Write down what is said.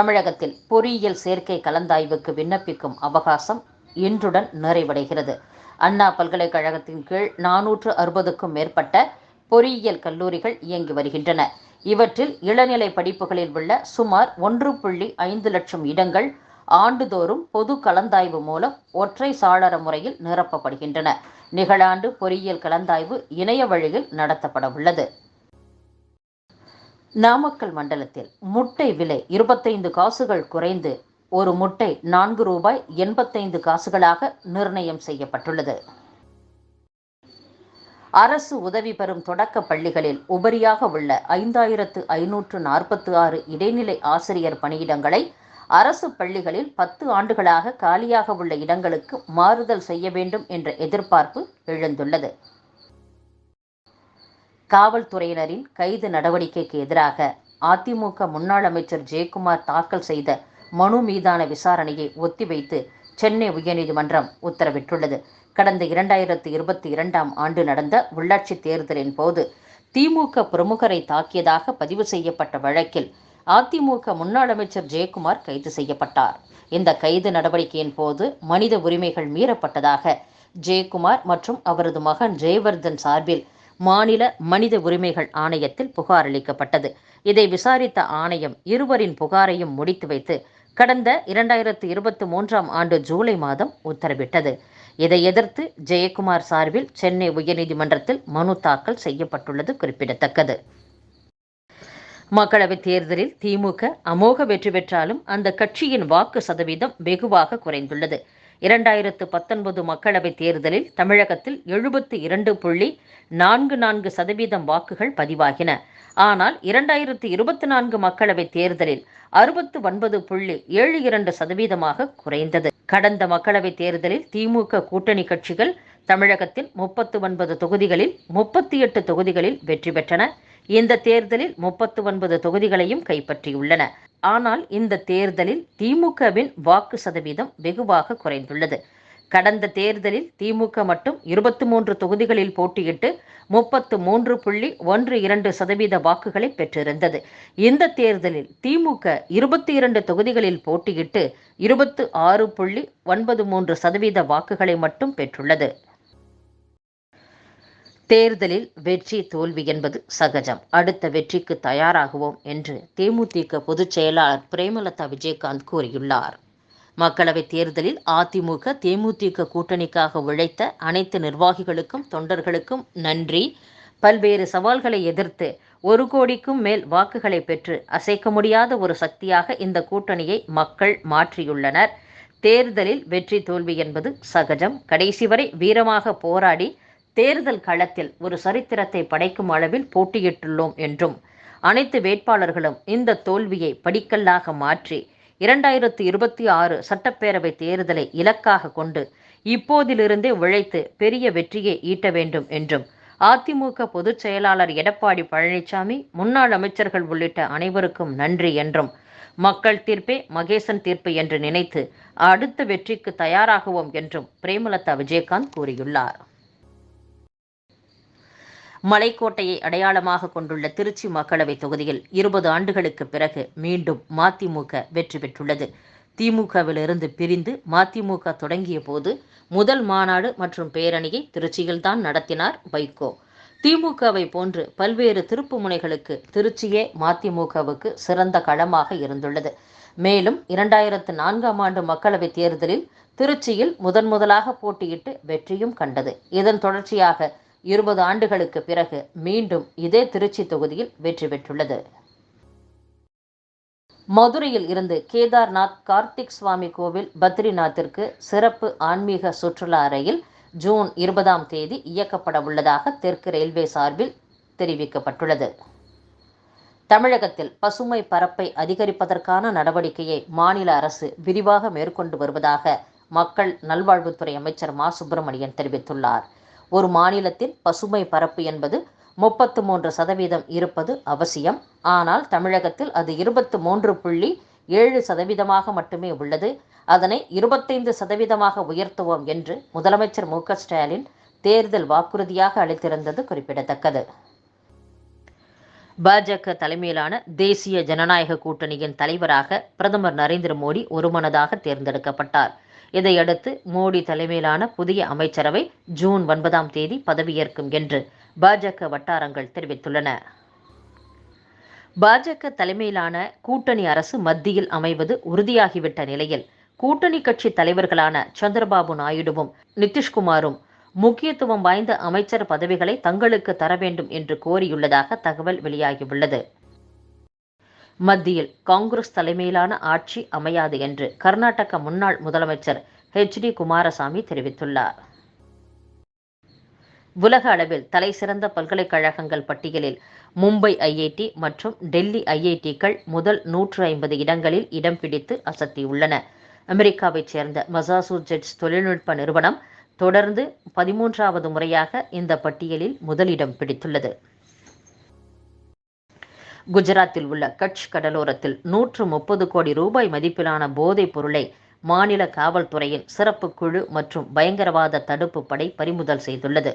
தமிழகத்தில் பொறியியல் சேர்க்கை கலந்தாய்வுக்கு விண்ணப்பிக்கும் அவகாசம் இன்றுடன் நிறைவடைகிறது. அண்ணா பல்கலைக்கழகத்தின் கீழ் நானூற்று அறுபதுக்கும் மேற்பட்ட பொறியியல் கல்லூரிகள் இயங்கி வருகின்றன. இவற்றில் இளநிலை படிப்புகளில் உள்ள சுமார் ஒன்று புள்ளி ஐந்து லட்சம் இடங்கள் ஆண்டுதோறும் பொது கலந்தாய்வு மூலம் ஒற்றை சாளர முறையில் நிரப்பப்படுகின்றன. நிகழாண்டு பொறியியல் கலந்தாய்வு இணைய வழியில் நடத்தப்பட உள்ளது நாமக்கல் மண்டலத்தில் முட்டை விலை இருபத்தைந்து காசுகள் குறைந்து ஒரு முட்டை நான்கு ரூபாய் எண்பத்தைந்து காசுகளாக நிர்ணயம் செய்யப்பட்டுள்ளது. அரசு உதவி பெறும் தொடக்க பள்ளிகளில் உபரியாக உள்ள ஐந்தாயிரத்து ஐநூற்று நாற்பத்தி ஆறு இடைநிலை ஆசிரியர் பணியிடங்களை அரசு பள்ளிகளில் பத்து ஆண்டுகளாக காலியாக உள்ள இடங்களுக்கு மாறுதல் செய்ய வேண்டும் என்ற எதிர்பார்ப்பு எழுந்துள்ளது. காவல்துறையினரின் கைது நடவடிக்கைக்கு எதிராக அதிமுக முன்னாள் அமைச்சர் ஜெயக்குமார் தாக்கல் செய்த மனு மீதான விசாரணையை ஒத்திவைத்து சென்னை உயர்நீதிமன்றம் உத்தரவிட்டுள்ளது. கடந்த இரண்டாயிரத்து இருபத்தி இரண்டாம் ஆண்டு நடந்த உள்ளாட்சி தேர்தலின் போது திமுக பிரமுகரை தாக்கியதாக பதிவு செய்யப்பட்ட வழக்கில் அதிமுக முன்னாள் அமைச்சர் ஜெயக்குமார் கைது செய்யப்பட்டார். இந்த கைது நடவடிக்கையின் போது மனித உரிமைகள் மீறப்பட்டதாக ஜெயக்குமார் மற்றும் அவரது மகன் ஜெயவர்தன் சார்பில் மாநில மனித உரிமைகள் ஆணையத்தில் புகார் அளிக்கப்பட்டது. இதை விசாரித்த ஆணையம் இருவரின் புகாரையும் முடித்து வைத்து கடந்த இரண்டாயிரத்து இருபத்தி மூன்றாம் ஆண்டு ஜூலை மாதம் உத்தரவிட்டது. இதை எதிர்த்து ஜெயக்குமார் சார்பில் சென்னை உயர்நீதிமன்றத்தில் மனு தாக்கல் செய்யப்பட்டுள்ளது குறிப்பிடத்தக்கது. மக்களவைத் தேர்தலில் திமுக அமோக வெற்றி பெற்றாலும் அந்த கட்சியின் வாக்கு சதவீதம் வெகுவாக குறைந்துள்ளது. இரண்டாயிரத்து பத்தொன்பது மக்களவைத் தேர்தலில் தமிழகத்தில் எழுபத்தி இரண்டு புள்ளி நான்கு நான்கு சதவீதம் வாக்குகள் பதிவாகின. ஆனால் இரண்டாயிரத்து இருபத்தி நான்கு மக்களவைத் தேர்தலில் அறுபத்து ஒன்பது புள்ளி ஏழு இரண்டு சதவீதமாக குறைந்தது. கடந்த மக்களவைத் தேர்தலில் திமுக கூட்டணி கட்சிகள் தமிழகத்தில் முப்பத்து ஒன்பது தொகுதிகளில் முப்பத்தி எட்டு தொகுதிகளில் வெற்றி பெற்றன. இந்த தேர்தலில் முப்பத்து ஒன்பது தொகுதிகளையும் கைப்பற்றியுள்ளன. ஆனால் இந்த தேர்தலில் திமுகவின் வாக்கு சதவீதம் வெகுவாக குறைந்துள்ளது. கடந்த தேர்தலில் திமுக மட்டும் இருபத்தி மூன்று தொகுதிகளில் போட்டியிட்டு முப்பத்து மூன்று புள்ளி ஒன்று இரண்டு சதவீத வாக்குகளை பெற்றிருந்தது. இந்த தேர்தலில் திமுக இருபத்தி இரண்டு தொகுதிகளில் போட்டியிட்டு இருபத்து ஆறு புள்ளி ஒன்பது மூன்று சதவீத வாக்குகளை மட்டும் பெற்றுள்ளது. தேர்தலில் வெற்றி தோல்வி என்பது சகஜம். அடுத்த வெற்றிக்கு தயாராகுவோம் என்று தேமுதிக பொதுச் செயலாளர் பிரேமலதா விஜயகாந்த் கூறியுள்ளார். மக்களவைத் தேர்தலில் அதிமுக தேமுதிக கூட்டணிக்காக உழைத்த அனைத்து நிர்வாகிகளுக்கும் தொண்டர்களுக்கும் நன்றி. பல்வேறு சவால்களை எதிர்த்து ஒரு கோடிக்கும் மேல் வாக்குகளை பெற்று அசைக்க முடியாத ஒரு சக்தியாக இந்த கூட்டணியை மக்கள் மாற்றியுள்ளனர். தேர்தலில் வெற்றி தோல்வி என்பது சகஜம். கடைசி வரை வீரமாக போராடி தேர்தல் களத்தில் ஒரு சரித்திரத்தை படைக்கும் அளவில் போட்டியிட்டுள்ளோம் என்றும் அனைத்து வேட்பாளர்களும் இந்த தோல்வியை படிக்கல்லாக மாற்றி இரண்டாயிரத்து இருபத்தி ஆறு சட்டப்பேரவை தேர்தலை இலக்காக கொண்டு இப்போதிலிருந்தே உழைத்து பெரிய வெற்றியை ஈட்ட வேண்டும் என்றும் அதிமுக பொதுச் செயலாளர் எடப்பாடி பழனிசாமி முன்னாள் அமைச்சர்கள் உள்ளிட்ட அனைவருக்கும் நன்றி என்றும் மக்கள் தீர்ப்பே மகேசன் தீர்ப்பு என்று நினைத்து அடுத்த வெற்றிக்கு தயாராகுவோம் என்றும் பிரேமலதா விஜயகாந்த் கூறியுள்ளார். மலைக்கோட்டையை அடையாளமாக கொண்டுள்ள திருச்சி மக்களவைத் தொகுதியில் இருபது ஆண்டுகளுக்கு பிறகு மீண்டும் மதிமுக வெற்றி பெற்றுள்ளது. திமுகவிலிருந்து பிரிந்து மதிமுக தொடங்கிய போது முதல் மாநாடு மற்றும் பேரணியை திருச்சியில்தான் நடத்தினார் வைகோ. திமுகவை போன்று பல்வேறு திருப்பு முனைகளுக்கு திருச்சியே மதிமுகவுக்கு சிறந்த களமாக இருந்துள்ளது. மேலும் இரண்டாயிரத்து நான்காம் ஆண்டு மக்களவைத் தேர்தலில் திருச்சியில் முதன் முதலாக போட்டியிட்டு வெற்றியும் கண்டது. இதன் தொடர்ச்சியாக இருபது ஆண்டுகளுக்கு பிறகு மீண்டும் இதே திருச்சி தொகுதியில் வெற்றி பெற்றுள்ளது. மதுரையில் இருந்து கேதார்நாத் கார்த்திக் சுவாமி கோவில் பத்ரிநாத்திற்கு சிறப்பு ஆன்மீக சுற்றுலா ரயில் ஜூன் இருபதாம் தேதி இயக்கப்பட உள்ளதாக தெற்கு ரயில்வே சார்பில் தெரிவிக்கப்பட்டுள்ளது. தமிழகத்தில் பசுமை பரப்பை அதிகரிப்பதற்கான நடவடிக்கையை மாநில அரசு விரிவாக மேற்கொண்டு வருவதாக மக்கள் நல்வாழ்வுத்துறை அமைச்சர் மா. சுப்பிரமணியன் தெரிவித்துள்ளார். ஒரு மாநிலத்தில் பசுமை பரப்பு என்பது முப்பத்து மூன்று சதவீதம் இருப்பது அவசியம். ஆனால் தமிழகத்தில் அது இருபத்து மூன்று புள்ளி ஏழு சதவீதமாக மட்டுமே உள்ளது. அதனை இருபத்தைந்து சதவீதமாக உயர்த்துவோம் என்று முதலமைச்சர் மு ஸ்டாலின் தேர்தல் வாக்குறுதியாக அளித்திருந்தது குறிப்பிடத்தக்கது. பாஜக தலைமையிலான தேசிய ஜனநாயக கூட்டணியின் தலைவராக பிரதமர் நரேந்திர மோடி ஒருமனதாக தேர்ந்தெடுக்கப்பட்டார். இதையடுத்து மோடி தலைமையிலான புதிய அமைச்சரவை ஜூன் ஒன்பதாம் தேதி பதவியேற்கும் என்று பாஜக வட்டாரங்கள் தெரிவித்துள்ளன. பாஜக தலைமையிலான கூட்டணி அரசு மத்தியில் அமைவது உறுதியாகிவிட்ட நிலையில் கூட்டணி கட்சி தலைவர்களான சந்திரபாபு நாயுடுவும் நிதிஷ்குமாரும் முக்கியத்துவம் வாய்ந்த அமைச்சர் பதவிகளை தங்களுக்கு தர வேண்டும் என்று கோரியுள்ளதாக தகவல் வெளியாகியுள்ளது. மத்தியில் காங்கிரஸ் தலைமையிலான ஆட்சி அமையாது என்று கர்நாடக முன்னாள் முதலமைச்சர் ஹெச் டி குமாரசாமி தெரிவித்துள்ளார். உலக அளவில் தலைசிறந்த பல்கலைக்கழகங்கள் பட்டியலில் மும்பை ஐஐடி மற்றும் டெல்லி ஐஐடிக்கள் முதல் நூற்று ஐம்பது இடங்களில் இடம் பிடித்து அசத்தியுள்ளன. அமெரிக்காவைச் சேர்ந்த மசாசூசெட்ஸ் தொழில்நுட்ப நிறுவனம் தொடர்ந்து பதிமூன்றாவது முறையாக இந்த பட்டியலில் முதலிடம் பிடித்துள்ளது. குஜராத்தில் உள்ள கட்ச் கடலோரத்தில் நூற்று முப்பது கோடி ரூபாய் மதிப்பிலான போதைப் பொருளை மாநில காவல்துறையின் சிறப்பு குழு மற்றும் பயங்கரவாத தடுப்பு படை பறிமுதல் செய்துள்ளது.